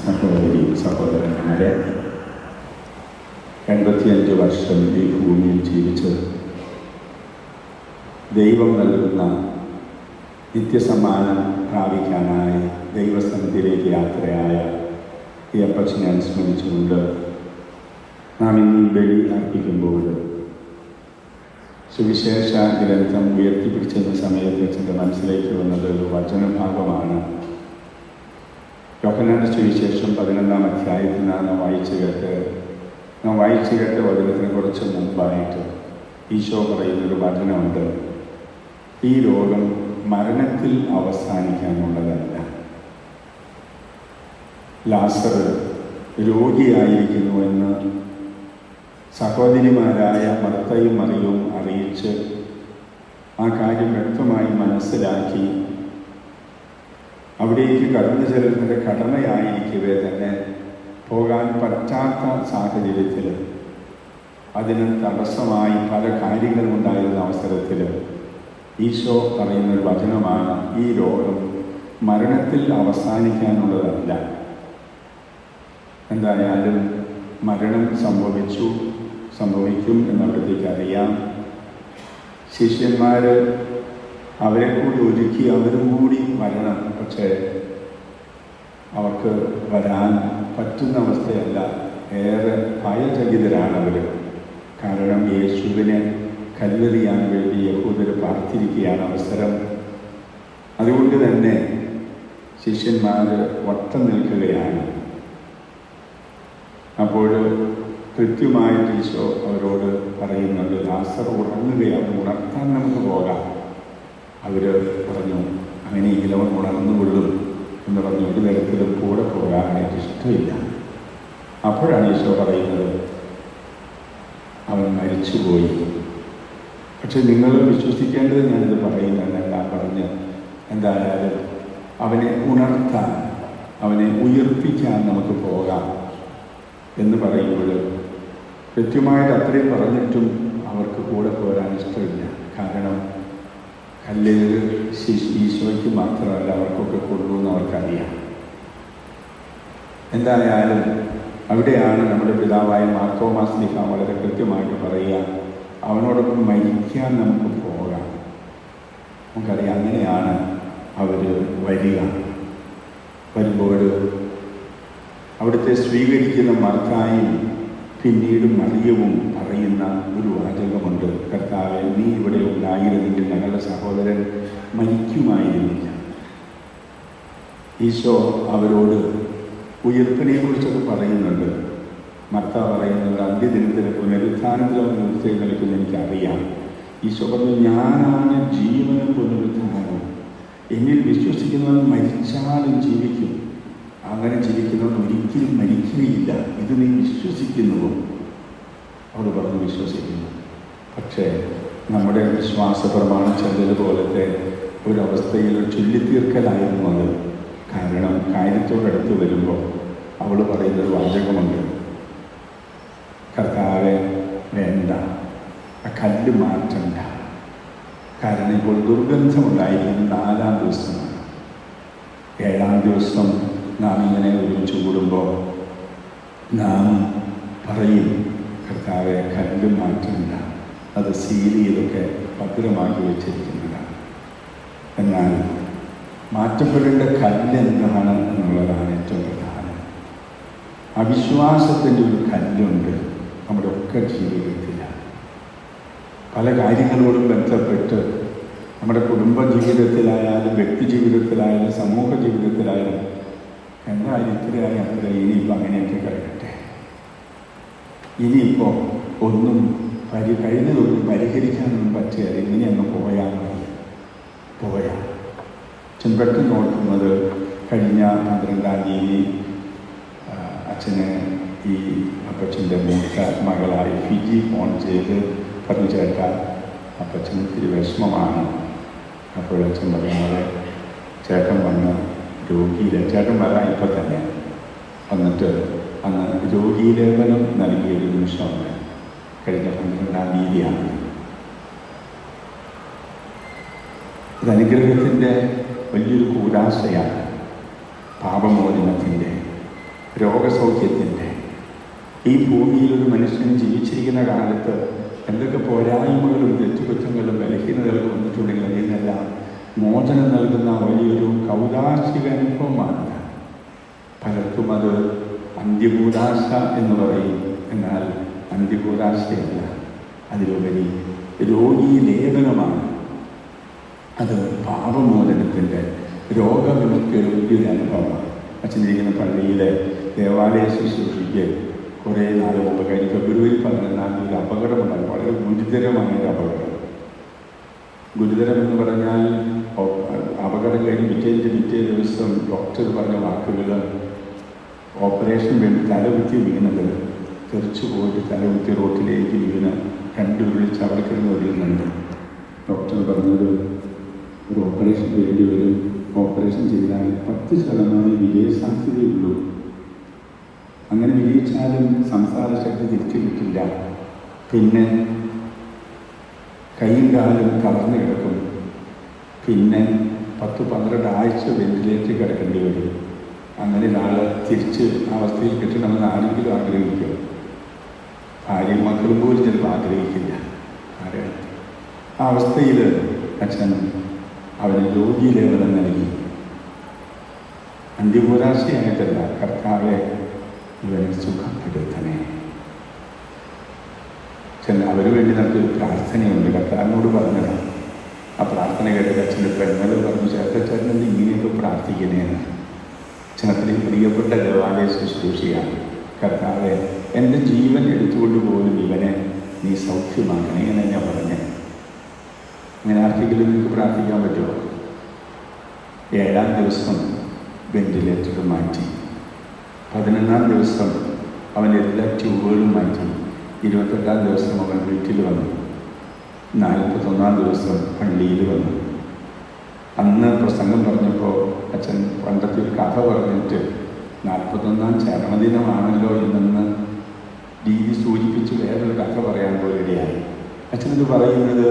സഹോദരി സഹോദരന്മാരെ എൺപത്തിയഞ്ച് വർഷം ഈ ഭൂമിയിൽ ജീവിച്ച് ദൈവം നൽകുന്ന നിത്യസമ്മാനം പ്രാപിക്കാനായി ദൈവസ്ഥാനത്തിലേക്ക് യാത്രയായ ഈ അപ്പച്ചനെ അനുസ്മരിച്ചുകൊണ്ട് നാം ഇന്ന് ഈ ബലി അർപ്പിക്കുമ്പോൾ സുവിശേഷ ഗ്രന്ഥം ഉയർത്തിപ്പിടിച്ചിരുന്ന യോഹനാന്റെ സുവിശേഷം പതിനൊന്നാം അധ്യായത്തിൽ നാം വായിച്ചു കേട്ട് നാം വായിച്ചു കേട്ട വചനത്തിന് കുറച്ച് മുമ്പായിട്ട് ഈശോ പറയുന്നൊരു വചനമുണ്ട്. ഈ രോഗം മരണത്തിൽ അവസാനിക്കാനുള്ളതല്ല. ലാസർ രോഗിയായിരിക്കുന്നു എന്ന് സഹോദരിമാരായ മർത്തയും മറിയും അറിയിച്ച് ആ കാര്യം വ്യക്തമായി മനസ്സിലാക്കി അവിടേക്ക് കടന്നു ചെല്ലുന്നത് കടമയായിരിക്കവേ തന്നെ പോകാൻ പറ്റാത്ത സാഹചര്യത്തിൽ അതിന് തടസ്സമായി പല കാര്യങ്ങളും ഉണ്ടായിരുന്ന അവസരത്തിൽ ഈശോ പറയുന്ന ഒരു വചനമാണ് ഈ രോഗം മരണത്തിൽ അവസാനിക്കാനുള്ളതല്ല. എന്തായാലും മരണം സംഭവിച്ചു സംഭവിക്കും എന്നവിടത്തേക്ക് അറിയാം. ശിഷ്യന്മാർ അവരെ കൂടി ഒരുക്കി അവരും കൂടി വരണം. പക്ഷേ അവർക്ക് വരാൻ പറ്റുന്ന അവസ്ഥയല്ല. ഏറെ ഭയചകിതരാണ് അവർ കാരണം യേശുവിനെ കല്ലെറിയാൻ വേണ്ടി യഹൂദർ പാർത്തിരിക്കുകയാണ് അവസരം. അതുകൊണ്ട് തന്നെ ശിഷ്യന്മാർ വട്ടം നിൽക്കുകയാണ്. അപ്പോൾ കൃത്യമായിട്ട് ഈശോ അവരോട് പറയുന്നുണ്ട് ലാസർ ഉറങ്ങുകയാണ് ഉണർത്താൻ നമുക്ക് പോകാം. അവർ പറഞ്ഞു അങ്ങനെ ഈ അവൻ ഉണർന്നു കൊള്ളും എന്ന് പറഞ്ഞു. ഒരു തരത്തിലും കൂടെ പോകാൻ എനിക്ക് ഇഷ്ടമില്ല. അപ്പോഴാണ് ഈശോ പറയുന്നത് അവൻ മരിച്ചുപോയി. പക്ഷെ നിങ്ങൾ വിശ്വസിക്കേണ്ടത് ഞാനിത് പറയുന്നതല്ല. പറഞ്ഞ് എന്തായാലും അവനെ ഉണർത്താൻ അവനെ ഉയർപ്പിക്കാൻ നമുക്ക് പോകാം എന്ന് പറയുമ്പോൾ കൃത്യമായിട്ട് അത്രയും പറഞ്ഞിട്ടും അവർക്ക് കൂടെ പോരാൻ ഇഷ്ടമില്ല. കാരണം കല്ലേറ് ഈശോയ്ക്ക് മാത്രമല്ല അവർക്കൊക്കെ കൊടുക്കുമെന്ന് അവർക്കറിയാം. എന്തായാലും അവിടെയാണ് നമ്മുടെ പിതാവായ മാർത്തോമാസ്ലിഹ വളരെ കൃത്യമായിട്ട് പറയുക. അവനോടൊപ്പം മരിക്കാൻ നമുക്ക് പോകാം. നമുക്കറിയാം അങ്ങനെയാണ് അവർ വരിക. വരുമ്പോൾ അവിടുത്തെ സ്വീകരിക്കുന്ന മർത്തായും പിന്നീട് മറിയവും പറയുന്ന ഒരു നീ ഇവിടെ ഉണ്ടായിരുന്നെങ്കിൽ ഞങ്ങളുടെ സഹോദരൻ മരിക്കുമായിരുന്നില്ല. ഈശോ അവരോട് ഉയർപ്പിനെക്കുറിച്ചൊക്കെ പറയുന്നുണ്ട്. മർത്ത പറയുന്നത് അന്ത്യദിനത്തിലെ പുനരുത്ഥാനത്തിൽ അവൻ നിൽക്കുന്ന എനിക്കറിയാം. ഈശോ പറഞ്ഞു ഞാനാണ് ജീവനും പുനരുത്ഥാനവും. എന്നിൽ വിശ്വസിക്കുന്നവൻ മരിച്ചാലും ജീവിക്കും. അങ്ങനെ ജീവിക്കുന്നവൻ ഒരിക്കലും മരിക്കുകയില്ല. ഇത് നീ വിശ്വസിക്കുന്നുവോ? അവിടെ പറഞ്ഞു വിശ്വസിക്കുന്നു. പക്ഷേ നമ്മുടെ വിശ്വാസ പ്രമാണം ചെല്ലത് പോലത്തെ ഒരവസ്ഥയിൽ ചൊല്ലിത്തീർക്കലായിരുന്നു അത്. കാരണം കാര്യത്തോടടുത്ത് വരുമ്പോൾ അവൾ പറയുന്നൊരു വാചകമുണ്ട്. കർത്താവെ വേണ്ട. ആ കല്ല് മാറ്റണ്ട. കാരണം ഇപ്പോൾ ദുർഗന്ധമുണ്ടായിരിക്കുന്നത് നാലാം ദിവസമാണ്. ഏഴാം ദിവസം നാം ഇങ്ങനെ ഒരുമിച്ച് കൂടുമ്പോൾ നാം പറയും കർത്താവെ കല്ല് മാറ്റണ്ട. അത് സീൽ ചെയ്തൊക്കെ ഭദ്രമാക്കി വെച്ചിരിക്കുന്നതാണ്. എന്നാൽ മാറ്റപ്പെടേണ്ട കല്ല് എന്താണ് എന്നുള്ളതാണ് ഏറ്റവും പ്രധാനം. അവിശ്വാസത്തിന്റെ ഒരു കല്ലുണ്ട് നമ്മുടെ ഒക്കെ ജീവിതത്തിൽ പല കാര്യങ്ങളോടും ബന്ധപ്പെട്ട് നമ്മുടെ കുടുംബ ജീവിതത്തിലായാലും വ്യക്തി ജീവിതത്തിലായാലും സമൂഹ ജീവിതത്തിലായാലും എന്തായാലും ഇത്രയായി അത്ര ഇനിയിപ്പോൾ അങ്ങനെയൊക്കെ കഴിയട്ടെ ഇനിയിപ്പോൾ ഒന്നും പരി കഴിഞ്ഞതൊന്നും പരിഹരിക്കാനൊന്നും പറ്റിയാൽ ഇങ്ങനെ അങ്ങ് പോയാൽ മതി. പോയാ. അച്ഛൻ കഴിഞ്ഞ പന്ത്രണ്ടാം തീയതി അച്ഛന് ഈ അപ്പച്ചന്റെ മൂത്ത മകളായി ഫിജി ഫോൺ ചെയ്ത് പറഞ്ഞു ചേട്ടാ അപ്പച്ചന് ഇത്തിരി വിഷമമാണ്. അപ്പോഴച്ഛൻ പറയുന്നത് ചേട്ടൻ വന്ന് രോഗിയിലെ ചേട്ടൻ വരാൻ ഇപ്പം തന്നെ വന്നിട്ട് അന്ന് രോഗീലേപനം നൽകിയൊരു നിമിഷമുണ്ട്. കഴിഞ്ഞ പന്ത്രണ്ടാം തീയതിയാണ് ഇത് അനുഗ്രഹത്തിന്റെ വലിയൊരു കൂടാശയാണ്. പാപമോചനത്തിന്റെ രോഗസൗഖ്യത്തിന്റെ ഈ ഭൂമിയിൽ ഒരു മനുഷ്യൻ ജീവിച്ചിരിക്കുന്ന കാലത്ത് എന്തൊക്കെ പോരായ്മകളും തെറ്റുകുറ്റങ്ങളും ബലഹീനതകളും വന്നിട്ടുണ്ടെങ്കിൽ അതിൽ നിന്നെല്ലാം മോചനം നൽകുന്ന വലിയൊരു കൗതാശിക അനുഭവമാണ്. പലർക്കും അത് അന്ത്യകൂടാശ എന്ന് പറയും. എന്നാൽ അന്ത്യകൂടാശയല്ല അതിലുപരി രോഗീ ലേപനമാണ്. അത് പാപമോചനത്തിന്റെ രോഗവിമുക്തിയുടെ വലിയൊരു അനുഭവമാണ്. അച്ഛനിരിക്കുന്ന പള്ളിയിലെ ദേവാലയ ശുശ്രൂഷയ്ക്ക് കുറേ നാൾ മുമ്പ് കഴിഞ്ഞ് ഫെബ്രുവരി പതിനൊന്നാം തീയതി അപകടമുണ്ടായി വളരെ ഗുരുതരമായ ഒരു അപകടം. ഗുരുതരം എന്ന് പറഞ്ഞാൽ അപകടം കഴിഞ്ഞ് പിറ്റേന്റെ പിറ്റേ ദിവസം ഡോക്ടർ പറഞ്ഞ വാക്കുകൾ ഓപ്പറേഷൻ വേണ്ടി തലകുത്തി വീണത് തെറിച്ചു പോയിട്ട് തലകുത്തി റോട്ടിലേക്ക് വീണ് രണ്ട് അവിടെ കിടന്ന് വരുന്നുണ്ട് ഡോക്ടർ പറഞ്ഞത് ഒരു ഓപ്പറേഷൻ വേണ്ടി വരും. ഓപ്പറേഷൻ ചെയ്താൽ പത്ത് ശതമാനം വിജയസാധ്യതയുള്ളൂ അങ്ങനെ വിജയിച്ചാലും സംസാര ശക്തി തിരിച്ചു കിട്ടില്ല. പിന്നെ കൈയും കാലും തളർന്നു കിടക്കും. പിന്നെ പത്ത് പന്ത്രണ്ട് ആഴ്ച വെന്റിലേറ്ററിൽ കിടക്കേണ്ടി വരും. അങ്ങനെ നാളെ തിരിച്ച് അവസ്ഥയിൽ കിട്ടണമെന്ന് ആരെങ്കിലും ആഗ്രഹിക്കും ഭാര്യയും മക്കളും പോലും ചിലപ്പോൾ ആഗ്രഹിക്കില്ല. ആരാണ് ആ അവസ്ഥയിൽ അച്ഛൻ അവന് രോഗീലേവനം നൽകി. അന്ത്യപൂരാശയായിട്ടല്ല കർത്താവെ ഇവനെ സുഖപ്പെടുത്തണേ ചെന്ന് അവന് വേണ്ടി നമുക്കൊരു പ്രാർത്ഥനയുണ്ട്. കർത്താവിനോട് പറഞ്ഞതാണ് ആ പ്രാർത്ഥന കേട്ടത് അച്ഛന്റെ പെണ്ണത് പറഞ്ഞു. ചേട്ടച്ചേട്ടൻ ഇങ്ങനെയൊക്കെ പ്രാർത്ഥിക്കുന്നതാണ് അച്ഛനത്രയും പ്രിയപ്പെട്ട ദേവാലയ ശുശ്രൂഷയാണ്. കർത്താവെ എന്റെ ജീവൻ എടുത്തുകൊണ്ട് പോലും ഇവനെ നീ സൗഖ്യമാക്കണേ എന്ന് ഞാൻ പറഞ്ഞു. അങ്ങനെ ആർക്കെങ്കിലും നിങ്ങൾക്ക് പ്രാർത്ഥിക്കാൻ പറ്റുമോ? ഏഴാം ദിവസം വെന്റിലേറ്റർ മാറ്റി. പതിനൊന്നാം ദിവസം അവൻ എല്ലാ ട്യൂബുകളും മാറ്റി. ഇരുപത്തെട്ടാം ദിവസം അവൻ വീട്ടിൽ വന്നു. നാൽപ്പത്തൊന്നാം ദിവസം പള്ളിയിൽ വന്നു. അന്ന് പ്രസംഗം പറഞ്ഞപ്പോൾ അച്ഛൻ പണ്ടത്തെ ഒരു കഥ പറഞ്ഞിട്ട് നാൽപ്പത്തൊന്നാം ചരമദിനമാണല്ലോ ഇന്നെന്ന് രീതി സൂചിപ്പിച്ച് വേറൊരു കഥ പറയാൻ പോലെയാണ് അച്ഛനത് പറയുന്നത്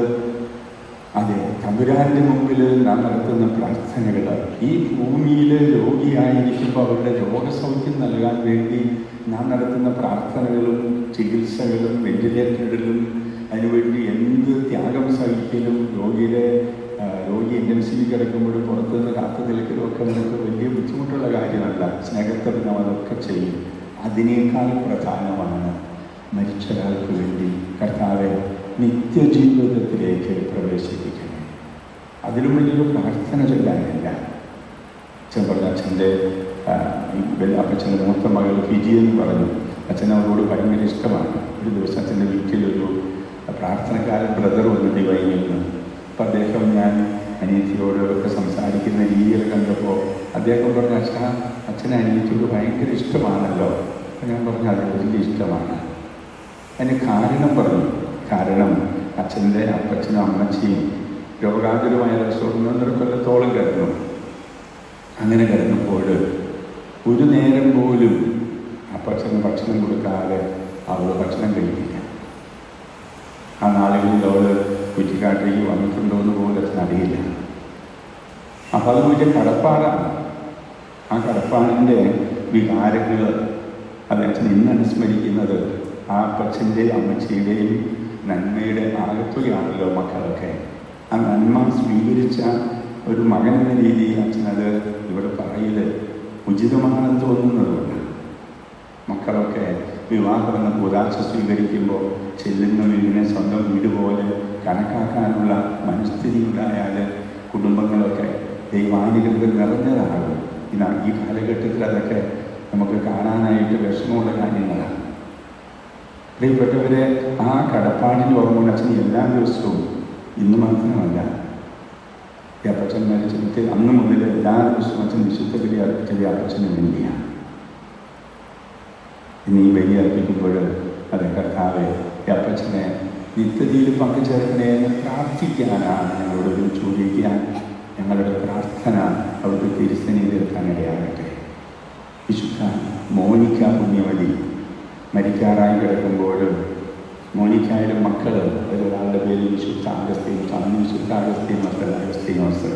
അതെ തമ്പുരാന്റെ മുമ്പിൽ നാം നടത്തുന്ന പ്രാർത്ഥനകൾ ഈ ഭൂമിയിൽ രോഗിയായിരിക്കുമ്പോൾ അവരുടെ രോഗസൗഖ്യം നൽകാൻ വേണ്ടി നാം നടത്തുന്ന പ്രാർത്ഥനകളും ചികിത്സകളും വെന്റിലേറ്ററിലും അതിനുവേണ്ടി എന്ത് ത്യാഗം സഹിക്കലും രോഗിയുടെ രോഗി ഇന്റൻസീവ് കിടക്കുമ്പോഴും പുറത്തുനിന്ന് കാത്തു നിൽക്കലും ഒക്കെ നമുക്ക് വലിയ ബുദ്ധിമുട്ടുള്ള കാര്യമല്ല. സ്നേഹത്തിൽ നാം അതൊക്കെ ചെയ്യും. അതിനേക്കാൾ പ്രധാനമാണ് മരിച്ചൊരാൾക്ക് വേണ്ടി കർത്താവെ നിത്യജീവിതത്തിലേക്ക് പ്രവേശിപ്പിക്കണം അതിലും വലിയൊരു പ്രാർത്ഥന ചൊല്ലാനില്ല. പറഞ്ഞു അച്ഛന്റെ അപ്പച്ചന്റെ മൂത്ത മകൾ ഫിജി എന്ന് പറഞ്ഞു. അച്ഛൻ അവരോട് ഭയങ്കര ഇഷ്ടമാണ്. ഒരു ദിവസം അച്ഛന്റെ വീട്ടിലൊരു പ്രാർത്ഥനക്കാരൻ ബ്രദർ വന്ന് ഡിവൈനിൽ നിന്ന്. അപ്പം അദ്ദേഹം ഞാൻ അനീതിയോടൊക്കെ സംസാരിക്കുന്ന രീതിയിൽ കണ്ടപ്പോൾ അദ്ദേഹം പറഞ്ഞു അച്ഛാ അച്ഛനെ അനിയത്തിയോട് ഭയങ്കര ഇഷ്ടമാണല്ലോ. ഞാൻ പറഞ്ഞു അത് വലിയ ഇഷ്ടമാണ്. അതിന് കാരണം പറഞ്ഞു. കാരണം അച്ഛന്റെ അപ്പച്ചനും അമ്മച്ചിയും രോഗാതുരമായ അസുഖങ്ങളൊരു കൊല്ലത്തോളം കിടന്നു. അങ്ങനെ കിടന്നപ്പോൾ ഒരു നേരം പോലും അപ്പച്ചന് ഭക്ഷണം കൊടുക്കാതെ അവൾ ഭക്ഷണം കഴിക്കില്ല. ആ നാളുകളിൽ അവൾ കുറ്റിക്കാട്ടിലേക്ക് വന്നിട്ടുണ്ടോ എന്ന് പോലും അച്ഛൻ അറിയില്ല അപ്പം അത് വലിയ കടപ്പാടാണ്. ആ കടപ്പാടിന്റെ വികാരങ്ങൾ. അച്ഛൻ ഇന്ന് അനുസ്മരിക്കുന്നത് ആ അപ്പച്ചന്റെയും അമ്മച്ചിയുടെയും നന്മയുടെ ആകത്തുകയാണല്ലോ മക്കളൊക്കെ. ആ നന്മ സ്വീകരിച്ച ഒരു മകൻ എന്ന രീതിയിൽ അച്ഛനത് ഇവിടെ പറയൽ ഉചിതമാണെന്ന് തോന്നുന്നതുകൊണ്ട്. മക്കളൊക്കെ വിവാഹം എന്ന പുരാശ സ്വീകരിക്കുമ്പോൾ ചെല്ലുന്ന വീടിനെ സ്വന്തം വീട് പോലെ കണക്കാക്കാനുള്ള മനസ്ഥിതി ഉണ്ടായാൽ കുടുംബങ്ങളൊക്കെ ദൈവാനുഗ്രഹം നിറഞ്ഞതാകും ഇതാ ഈ കാലഘട്ടത്തിൽ അതൊക്കെ നമുക്ക് കാണാനായിട്ട് വിഷമമുള്ള കാര്യങ്ങളാണ്. പ്രിയപ്പെട്ടവരെ ആ കടപ്പാടിന്റെ ഓർമ്മ അച്ഛൻ എല്ലാ ദിവസവും ഇന്ന് മാത്രമല്ല അപ്പച്ചൻ മരിച്ചിട്ട് അന്ന് മുതൽ എല്ലാ ദിവസവും അച്ഛൻ വിശുദ്ധ ബലി അർപ്പിച്ചത് അപ്പച്ചന് വേണ്ടിയാണ്. ഇനി ഈ ബലി അർപ്പിക്കുമ്പോൾ അത് കർത്താവ് അപ്പച്ചനെ നിത്യതയിൽ പങ്കുചേർക്കണേ എന്ന് പ്രാർത്ഥിക്കാനാണ് ഞങ്ങളോട് ചോദിക്കാൻ ഞങ്ങളുടെ പ്രാർത്ഥന അവിടുത്തെ തിരുസനി തീർക്കാനിടയാകട്ടെ വിശുദ്ധ മോനിക്ക പുണ്യവതി മരിക്കാറായി കിടക്കുമ്പോഴും മോനിക്കായുടെ മക്കൾ ഒരാളുടെ പേര് വിശുദ്ധ അഗസ്തീനോസ് അന്ന് വിശുദ്ധ അഗസ്തീനോസ് മക്കൾ അഗസ്തീനോസ്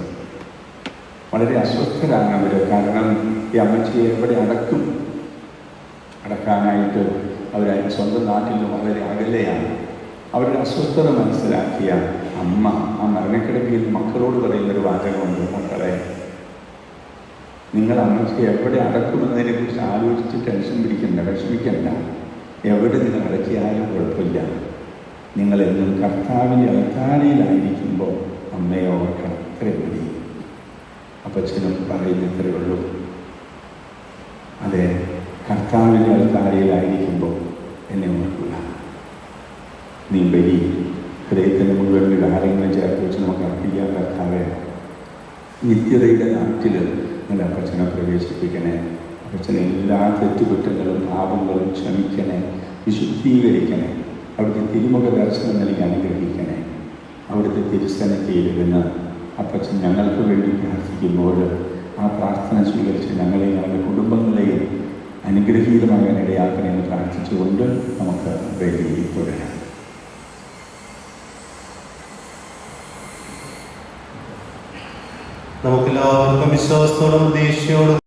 വളരെ അസ്വസ്ഥരാണ് അവർ കാരണം ഈ അമ്മച്ചിയെ എവിടെ അടക്കും? അടക്കാനായിട്ട് അവർ സ്വന്തം നാട്ടിൽ വളരെ അകലെയാണ്. അവരുടെ അസ്വസ്ഥത മനസ്സിലാക്കിയ അമ്മ ആ മരണക്കിടക്കയിൽ മക്കളോട് പറയുന്നൊരു വാചകമുണ്ട് മക്കളെ. നിങ്ങൾ അമ്മയ്ക്ക് എവിടെ അടക്കുമെന്നതിനെ കുറിച്ച് ആലോചിച്ച് ടെൻഷൻ പിടിക്കണ്ട വിഷമിക്കണ്ട. എവിടെ നിങ്ങൾ അടക്കിയാലും കുഴപ്പമില്ല. നിങ്ങൾ എന്നും കർത്താവിന്റെ അൽത്താരയിലായിരിക്കുമ്പോൾ അമ്മയെ ഓർക്കണം. അത്രേ മതി അപ്പച്ചനും പറയുന്ന ഇത്രയേ ഉള്ളൂ. അതെ കർത്താവിന്റെ അൽത്താരയിലായിരിക്കുമ്പോൾ എന്നെ ഓർക്കുക. നീ ബലി. നിത്യതയുടെ നാട്ടിൽ നിങ്ങളെ അപ്പച്ചനെ പ്രവേശിപ്പിക്കണേ അപ്പച്ചനെ എല്ലാ തെറ്റുകുറ്റങ്ങളും പാപങ്ങളും ക്ഷമിക്കണേ വിശുദ്ധീകരിക്കണേ അവിടുത്തെ തിരുമുഖ ദർശനം നൽകി അനുഗ്രഹിക്കണേ. അവിടുത്തെ തിരുസനത്തിയിരുന്ന് അപ്പച്ചൻ ഞങ്ങൾക്ക് വേണ്ടി പ്രാർത്ഥിക്കുമ്പോൾ ആ പ്രാർത്ഥന സ്വീകരിച്ച് ഞങ്ങളെയും ഞങ്ങളുടെ കുടുംബങ്ങളെയും അനുഗ്രഹീതമാകാൻ ഇടയാക്കണമെന്ന് പ്രാർത്ഥിച്ചുകൊണ്ട് നമുക്ക് വേണ്ടി തുടരാം. നമുക്കെല്ലാവർക്കും വിശ്വാസത്തോടും പ്രതീക്ഷയോടും